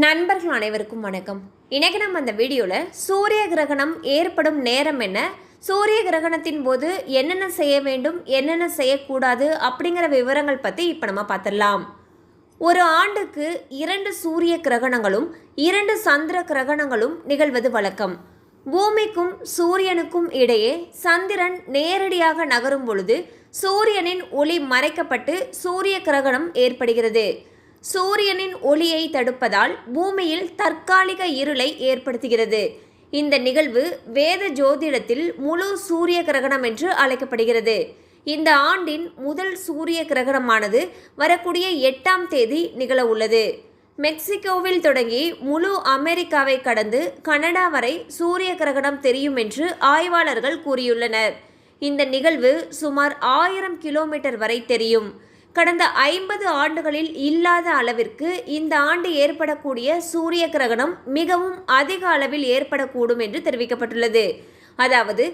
நண்பர்கள் அனைவருக்கும் வணக்கம். இன்றைக்கி நம்ம அந்த வீடியோவில் சூரிய கிரகணம் ஏற்படும் நேரம் என்ன? சூரிய கிரகணத்தின் போது என்னென்ன செய்ய வேண்டும்? என்னென்ன செய்யக்கூடாது? அப்படிங்கிற விவரங்கள் பற்றி இப்போ நம்ம பார்த்துடலாம் ஒரு ஆண்டுக்கு இரண்டு சூரிய கிரகணங்களும் இரண்டு சந்திர கிரகணங்களும் நிகழ்வது வழக்கம். பூமிக்கும் சூரியனுக்கும் இடையே சந்திரன் நேரடியாக நகரும் பொழுது சூரியனின் ஒளி மறைக்கப்பட்டு சூரிய கிரகணம் ஏற்படுகிறது. சூரியனின் ஒளியை தடுப்பதால் பூமியில் தற்காலிக இருளை ஏற்படுத்துகிறது. இந்த நிகழ்வு வேத ஜோதிடத்தில் முழு சூரிய கிரகணம் என்று அழைக்கப்படுகிறது. இந்த ஆண்டின் முதல் சூரிய கிரகணமானது வரக்கூடிய எட்டாம் தேதி நிகழ உள்ளது. மெக்சிகோவில் தொடங்கி முழு அமெரிக்காவை கடந்து கனடா வரை சூரிய கிரகணம் தெரியும் என்று ஆய்வாளர்கள் கூறியுள்ளனர். இந்த நிகழ்வு சுமார் ஆயிரம் கிலோமீட்டர் வரை தெரியும். கடந்த ஐம்பது ஆண்டுகளில் இல்லாத அளவிற்கு இந்த ஆண்டு ஏற்படக்கூடிய சூரிய கிரகணம் மிகவும் அதிக அளவில் ஏற்படக்கூடும் என்று தெரிவிக்கப்பட்டுள்ளது. அதாவது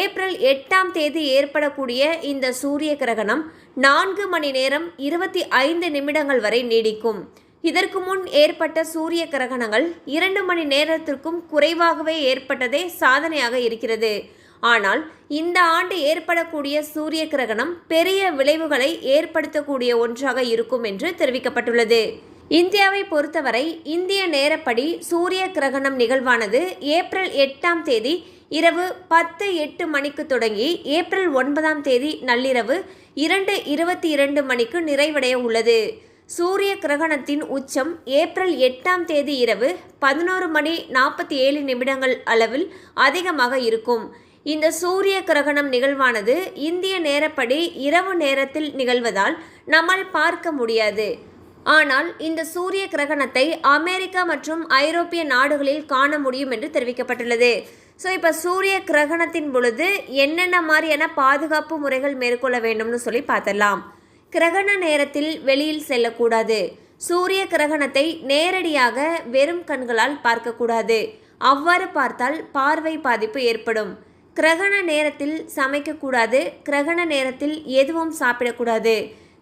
ஏப்ரல் எட்டாம் தேதி ஏற்படக்கூடிய இந்த சூரிய கிரகணம் நான்கு மணி நேரம் இருபத்தி ஐந்து நிமிடங்கள் வரை நீடிக்கும். இதற்கு முன் ஏற்பட்ட சூரிய கிரகணங்கள் இரண்டு மணி நேரத்திற்கும் குறைவாகவே ஏற்பட்டதே சாதனையாக இருக்கிறது. ஆனால் இந்த ஆண்டு ஏற்படக்கூடிய சூரிய கிரகணம் பெரிய விளைவுகளை ஏற்படுத்தக்கூடிய ஒன்றாக இருக்கும் என்று தெரிவிக்கப்பட்டுள்ளது. இந்தியாவை பொறுத்தவரை இந்திய நேரப்படி சூரிய கிரகணம் நிகழ்வானது ஏப்ரல் எட்டாம் தேதி இரவு பத்து எட்டு மணிக்கு தொடங்கி ஏப்ரல் ஒன்பதாம் தேதி நள்ளிரவு இரண்டு இருபத்தி இரண்டு மணிக்கு நிறைவடைய உள்ளது. சூரிய கிரகணத்தின் உச்சம் ஏப்ரல் எட்டாம் தேதி இரவு பதினோரு மணி நாற்பத்தி ஏழு நிமிடங்கள் அளவில் அதிகமாக இருக்கும். இந்த சூரிய கிரகணம் நிகழ்வானது இந்திய நேரப்படி இரவு நேரத்தில் நிகழ்வதால் நம்மால் பார்க்க முடியாது. ஆனால் இந்த சூரிய கிரகணத்தை அமெரிக்கா மற்றும் ஐரோப்பிய நாடுகளில் காண முடியும் என்று தெரிவிக்கப்பட்டுள்ளது. ஸோ இப்போ சூரிய கிரகணத்தின் பொழுது என்னென்ன மாதிரியான பாதுகாப்பு முறைகள் மேற்கொள்ள வேண்டும்னு சொல்லி பார்த்துடலாம். கிரகண நேரத்தில் வெளியில் செல்லக்கூடாது. சூரிய கிரகணத்தை நேரடியாக வெறும் கண்களால் பார்க்கக்கூடாது. அவ்வாறு பார்த்தால் பார்வை பாதிப்பு ஏற்படும். கிரகண நேரத்தில் சமைக்கக்கூடாது கிரகண நேரத்தில் எதுவும் சாப்பிடக்கூடாது.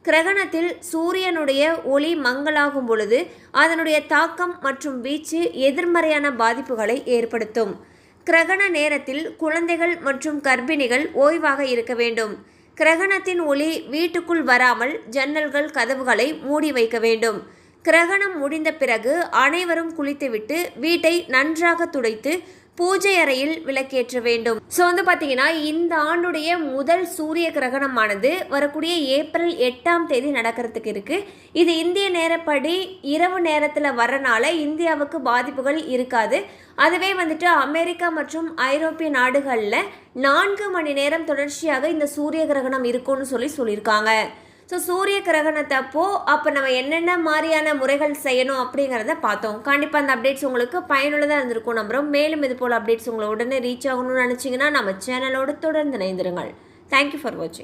கிரகணத்தில் சூரியனுடைய ஒளி மங்கலாகும் பொழுது அதனுடைய தாக்கம் மற்றும் வீச்சு எதிர்மறையான பாதிப்புகளை ஏற்படுத்தும். கிரகண நேரத்தில் குழந்தைகள் மற்றும் கர்ப்பிணிகள் ஓய்வாக இருக்க வேண்டும். கிரகணத்தின் ஒளி வீட்டுக்குள் வராமல் ஜன்னல்கள் கதவுகளை மூடி வைக்க வேண்டும். கிரகணம் முடிந்த பிறகு அனைவரும் குளித்துவிட்டு வீட்டை நன்றாக துடைத்து பூஜை அறையில் விளக்கேற்ற வேண்டும். ஸோ வந்து பார்த்தீங்கன்னா இந்த ஆண்டுடைய முதல் சூரிய கிரகணமானது வரக்கூடிய ஏப்ரல் எட்டாம் தேதி நடக்கிறதுக்கு இருக்கு. இது இந்திய நேரப்படி இரவு நேரத்தில் வரனால இந்தியாவுக்கு பாதிப்புகள் இருக்காது. அதுவே வந்துட்டு அமெரிக்கா மற்றும் ஐரோப்பிய நாடுகளில் நான்கு மணி நேரம் தொடர்ச்சியாக இந்த சூரிய கிரகணம் இருக்கும்னு சொல்லி சொல்லியிருக்காங்க. ஸோ சூரிய கிரகணத்தப்போ அப்போ நம்ம என்னென்ன மாதிரியான முறைகள் செய்யணும் அப்படிங்கிறத பார்த்தோம். கண்டிப்பாக அந்த அப்டேட்ஸ் உங்களுக்கு பயனுள்ளதாக இருந்திருக்கும் நம்புகிறோம் மேலும் இது போல் அப்டேட்ஸ் உங்களை உடனே ரீச் ஆகணும்னு நினச்சிங்கன்னா நம்ம சேனலோடு தொடர்ந்து இணைந்திருங்கள். தேங்க்யூ ஃபார் வாட்சிங்